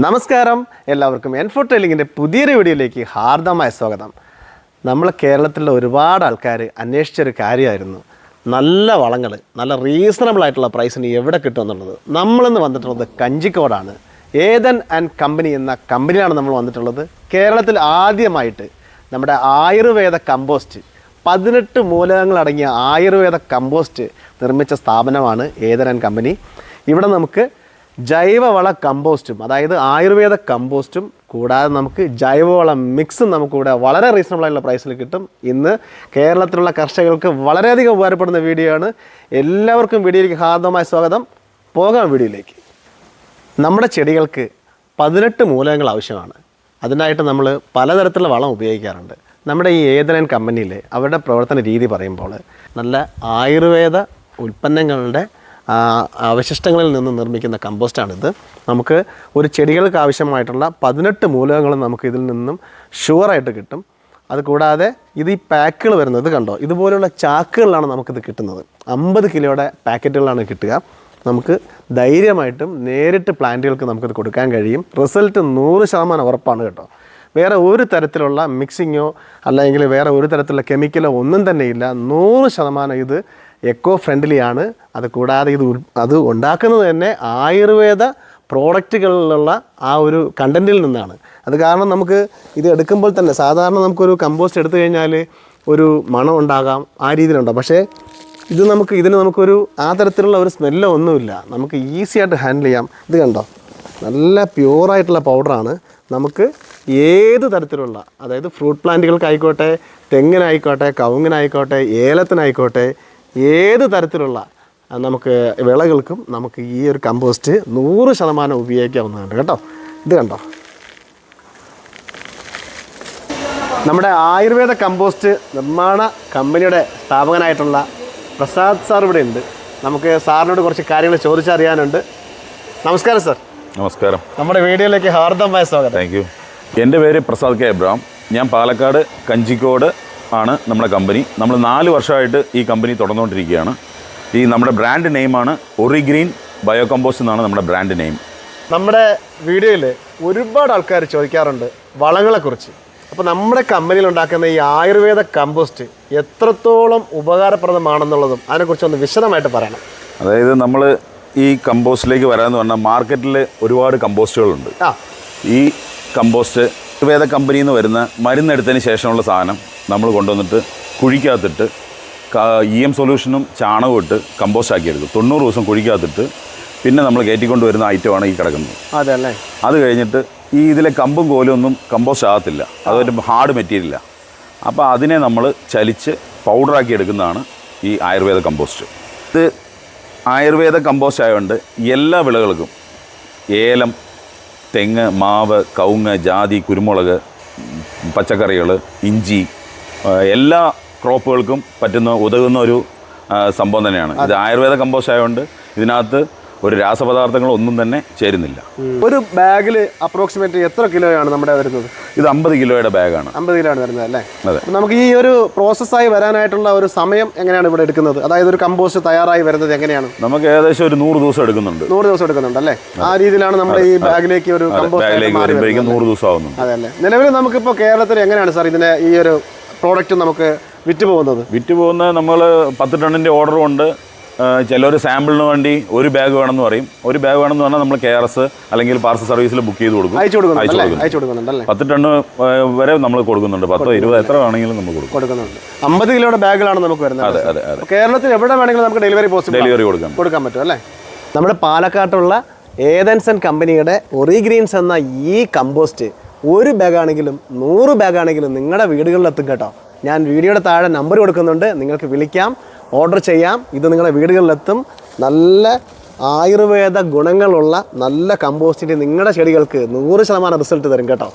നമസ്കാരം. എല്ലാവർക്കും എൻഫോ ട്രെയിലിങ്ങിന്റെ പുതിയൊരു വീഡിയോയിലേക്ക് ഹാർദമായ സ്വാഗതം. നമ്മൾ കേരളത്തിലുള്ള ഒരുപാട് ആൾക്കാർ അന്വേഷിച്ചൊരു കാര്യമായിരുന്നു. നല്ല വളങ്ങൾ നല്ല റീസണബിൾ ആയിട്ടുള്ള പ്രൈസിന് എവിടെ കിട്ടും എന്നുള്ളത്. നമ്മളിന്ന് വന്നിട്ടുള്ളത് കഞ്ചിക്കോടാണ്. ഏതൻ ആൻഡ് കമ്പനി എന്ന കമ്പനിയാണ് നമ്മൾ വന്നിട്ടുള്ളത്. കേരളത്തിൽ ആദ്യമായിട്ട് നമ്മുടെ ആയുർവേദ കമ്പോസ്റ്റ് പതിനെട്ട് മൂലകങ്ങളടങ്ങിയ ആയുർവേദ കമ്പോസ്റ്റ് നിർമ്മിച്ച സ്ഥാപനമാണ് ഏതൻ ആൻഡ് കമ്പനി. ഇവിടെ നമുക്ക് ജൈവവള കമ്പോസ്റ്റും അതായത് ആയുർവേദ കമ്പോസ്റ്റും കൂടാതെ നമുക്ക് ജൈവവളം മിക്സും നമുക്കിവിടെ വളരെ റീസണബിൾ ആയിട്ടുള്ള പ്രൈസിൽ കിട്ടും. ഇന്ന് കേരളത്തിലുള്ള കർഷകർക്ക് വളരെയധികം ഉപകാരപ്പെടുന്ന വീഡിയോ ആണ്. എല്ലാവർക്കും വീഡിയോയിലേക്ക് ഹാർദമായ സ്വാഗതം. പോകാം വീഡിയോയിലേക്ക് നമ്മുടെ ചെടികൾക്ക് പതിനെട്ട് മൂലകങ്ങൾ ആവശ്യമാണ്. അതിനായിട്ട് നമ്മൾ പലതരത്തിലുള്ള വളം ഉപയോഗിക്കാറുണ്ട്. നമ്മുടെ ഈ ഏതനൻ കമ്പനിയിൽ അവരുടെ പ്രവർത്തന രീതി പറയുമ്പോൾ നല്ല ആയുർവേദ ഉൽപ്പന്നങ്ങളുടെ അവശിഷ്ടങ്ങളിൽ നിന്ന് നിർമ്മിക്കുന്ന കമ്പോസ്റ്റാണിത്. നമുക്ക് ഒരു ചെടികൾക്ക് ആവശ്യമായിട്ടുള്ള പതിനെട്ട് മൂലകങ്ങളും നമുക്ക് ഇതിൽ നിന്നും ഷുവറായിട്ട് കിട്ടും. അതുകൂടാതെ ഇത് ഈ പാക്കുകൾ വരുന്നത് കണ്ടോ? ഇതുപോലുള്ള ചാക്കുകളിലാണ് നമുക്കിത് കിട്ടുന്നത്. അമ്പത് കിലോയുടെ പാക്കറ്റുകളാണ് കിട്ടുക. നമുക്ക് ധൈര്യമായിട്ടും നേരിട്ട് പ്ലാന്റുകൾക്ക് നമുക്കിത് കൊടുക്കാൻ കഴിയും. റിസൾട്ട് നൂറ് ശതമാനം ഉറപ്പാണ് കേട്ടോ. വേറെ ഒരു തരത്തിലുള്ള മിക്സിങ്ങോ അല്ലെങ്കിൽ വേറെ ഒരു തരത്തിലുള്ള കെമിക്കലോ ഒന്നും തന്നെ ഇല്ല. നൂറ് ശതമാനം ഇത് എക്കോ ഫ്രണ്ട്ലിയാണ് അത് കൂടാതെ ഇത് അത് ഉണ്ടാക്കുന്നത് തന്നെ ആയുർവേദ പ്രോഡക്റ്റുകളിലുള്ള ആ ഒരു കണ്ടന്റിൽ നിന്നാണ്. അത് കാരണം നമുക്ക് ഇത് എടുക്കുമ്പോൾ തന്നെ സാധാരണ നമുക്കൊരു കമ്പോസ്റ്റ് എടുത്തു കഴിഞ്ഞാൽ ഒരു മണം ഉണ്ടാകാം ആ രീതിയിലുണ്ടാകും പക്ഷേ ഇത് നമുക്ക് ഇതിന് നമുക്കൊരു ആ തരത്തിലുള്ള ഒരു സ്മെല്ലോ ഒന്നുമില്ല. നമുക്ക് ഈസി ആയിട്ട് ഹാൻഡിൽ ചെയ്യാം. ഇത് കണ്ടോ? നല്ല പ്യൂറായിട്ടുള്ള പൗഡറാണ് നമുക്ക് ഏത് തരത്തിലുള്ള അതായത് ഫ്രൂട്ട് പ്ലാന്റുകൾക്കായിക്കോട്ടെ തെങ്ങിനായിക്കോട്ടെ കവുങ്ങിനായിക്കോട്ടെ ഏലത്തിനായിക്കോട്ടെ ഏത് തരത്തിലുള്ള നമുക്ക് വിളകൾക്കും നമുക്ക് ഈ ഒരു കമ്പോസ്റ്റ് നൂറ് ശതമാനം ഉപയോഗിക്കാവുന്നതാണ്. കേട്ടോ? ഇത് കണ്ടോ? നമ്മുടെ ആയുർവേദ കമ്പോസ്റ്റ് നിർമ്മാണ കമ്പനിയുടെ സ്ഥാപകനായിട്ടുള്ള പ്രസാദ് സാർ ഇവിടെ ഉണ്ട്. നമുക്ക് സാറിനോട് കുറച്ച് കാര്യങ്ങൾ ചോദിച്ചറിയാനുണ്ട്. നമസ്കാരം സാർ. നമസ്കാരം. നമ്മുടെ വീഡിയോയിലേക്ക് ഹാർദമായ സ്വാഗതം. താങ്ക് യു എന്റെ പേര് പ്രസാദ് കെ. എബ്രാം ഞാൻ പാലക്കാട് കഞ്ചിക്കോട് ആണ് നമ്മുടെ കമ്പനി. നമ്മൾ നാല് വർഷമായിട്ട് ഈ കമ്പനി തുടർന്നുകൊണ്ടിരിക്കുകയാണ്. ഈ നമ്മുടെ ബ്രാൻഡ് നെയിമാണ് ഒറിഗ്രീൻ ബയോ കമ്പോസ്റ്റ് എന്നാണ് നമ്മുടെ ബ്രാൻഡ് നെയിം. നമ്മുടെ വീഡിയോയിൽ ഒരുപാട് ആൾക്കാർ ചോദിക്കാറുണ്ട് വളങ്ങളെക്കുറിച്ച്. അപ്പോൾ നമ്മുടെ കമ്പനിയിൽ ഉണ്ടാക്കുന്ന ഈ ആയുർവേദ കമ്പോസ്റ്റ് എത്രത്തോളം ഉപകാരപ്രദമാണെന്നുള്ളതും അതിനെക്കുറിച്ച് ഒന്ന് വിശദമായിട്ട് പറയണം. അതായത് നമ്മൾ ഈ കമ്പോസ്റ്റിലേക്ക് വരാമെന്ന് പറഞ്ഞാൽ മാർക്കറ്റിൽ ഒരുപാട് കമ്പോസ്റ്റുകളുണ്ട്. ആ. ഈ കമ്പോസ്റ്റ് ആയുർവേദ കമ്പനിയിൽ നിന്ന് വരുന്ന മരുന്നെടുത്തതിന് ശേഷമുള്ള സാധനം നമ്മൾ കൊണ്ടുവന്നിട്ട് കുഴിക്കകത്തിട്ട് ഇ എം സൊല്യൂഷനും ചാണകവും ഇട്ട് കമ്പോസ്റ്റ് ആക്കി എടുക്കും തൊണ്ണൂറ് ദിവസം കുഴിക്കകത്തിട്ട് പിന്നെ നമ്മൾ കയറ്റിക്കൊണ്ട് വരുന്ന ഐറ്റമാണ് ഈ കിടക്കുന്നത്. അതല്ലേ അത് കഴിഞ്ഞിട്ട് ഈ ഇതിലെ കമ്പും കോലും ഒന്നും കമ്പോസ്റ്റ് ആകത്തില്ല. അതൊരു ഹാർഡ് മെറ്റീരിയലാണ് അപ്പോൾ അതിനെ നമ്മൾ ചലിച്ച് പൗഡറാക്കി എടുക്കുന്നതാണ് ഈ ആയുർവേദ കമ്പോസ്റ്റ് ഇത് ആയുർവേദ കമ്പോസ്റ്റ് ആയതുകൊണ്ട് എല്ലാ വിളകൾക്കും ഏലം തെങ്ങ് മാവ് കവുങ്ങ് ജാതി കുരുമുളക് പച്ചക്കറികൾ ഇഞ്ചി എല്ലാ ക്രോപ്പുകൾക്കും പറ്റുന്ന ഉതകുന്ന ഒരു സംഭവം തന്നെയാണ്. ഇത് ആയുർവേദ കമ്പോസ്റ്റ് ആയതുകൊണ്ട് ഇതിനകത്ത് ഒരു രാസപദാർത്ഥങ്ങളൊന്നും തന്നെ ചേരുന്നില്ല. ഒരു ബാഗിൽ അപ്രോക്സിമേറ്റ് എത്ര കിലോയാണ് നമ്മുടെ വരുന്നത്? ഇത് അമ്പത് കിലോയുടെ ബാഗാണ്. അമ്പത് കിലോ ആണ് വരുന്നത് അല്ലേ? അതെ. നമുക്ക് ഈ ഒരു പ്രോസസ്സായി വരാനായിട്ടുള്ള ഒരു സമയം എങ്ങനെയാണ് ഇവിടെ എടുക്കുന്നത്? അതായത് ഒരു കമ്പോസ്റ്റ് തയ്യാറായി വരുന്നത് എങ്ങനെയാണ്? നമുക്ക് ഏകദേശം ഒരു നൂറ് ദിവസം എടുക്കുന്നുണ്ട്. നൂറ് ദിവസം എടുക്കുന്നുണ്ട് അല്ലേ? ആ രീതിയിലാണ് നമ്മുടെ ഈ ബാഗിലേക്ക് ഒരു കമ്പോസ്റ്റ് ബാഗിലേക്ക് വരുമ്പോഴേക്കും നൂറ് ദിവസം ആവുന്നുണ്ട്. അതെ അല്ലേ? നിലവിൽ നമുക്കിപ്പോൾ കേരളത്തിൽ എങ്ങനെയാണ് സാർ ഇതിനെ ഈ ഒരു പ്രോഡക്റ്റ് നമുക്ക് വിറ്റ് പോകുന്നത് വിറ്റ് പോകുന്നത് നമ്മൾ പത്ത് ടണ്ണിന്റെ ഓർഡറും കൊണ്ട് ചിലർ സാമ്പിളിന് വേണ്ടി ഒരു ബാഗ് വേണമെന്ന് പറയും. ഒരു ബാഗ് വേണമെന്ന് പറഞ്ഞാൽ നമ്മൾ കെ ആർ എസ് അല്ലെങ്കിൽ പാർസൽ സർവീസിൽ ബുക്ക് ചെയ്ത് കൊടുക്കും. അയച്ചു കൊടുക്കും പത്ത് ടണ്ണ് വരെ നമ്മൾ കൊടുക്കുന്നുണ്ട്. പത്തോ ഇരുപത് എത്ര വേണമെങ്കിലും നമ്മൾ കൊടുക്കും. കൊടുക്കുന്നുണ്ട്. അമ്പത് കിലോയുടെ ബാഗുകളാണ് നമുക്ക് വരുന്നത്. അതെ അതെ അതെ. കേരളത്തിൽ എവിടെ വേണമെങ്കിലും നമുക്ക് ഡെലിവറി പോസിബിൾ ഡെലിവറി കൊടുക്കാം കൊടുക്കാൻ പറ്റും. അല്ലേ? നമ്മുടെ പാലക്കാട്ടുള്ള ഏതൻസൺ കമ്പനിയുടെ ഒറി ഗ്രീൻസ് എന്ന ഈ കമ്പോസ്റ്റ് ഒരു ബാഗാണെങ്കിലും നൂറ് ബാഗാണെങ്കിലും നിങ്ങളുടെ വീടുകളിലെത്തും കേട്ടോ. ഞാൻ വീഡിയോയുടെ താഴെ നമ്പർ കൊടുക്കുന്നുണ്ട്. നിങ്ങൾക്ക് വിളിക്കാം. ഓർഡർ ചെയ്യാം. ഇത് നിങ്ങളുടെ വീടുകളിലെത്തും. നല്ല ആയുർവേദ ഗുണങ്ങളുള്ള നല്ല കമ്പോസ്റ്റിന്റെ നിങ്ങളുടെ ചെടികൾക്ക് നൂറ് ശതമാനം റിസൾട്ട് തരും കേട്ടോ.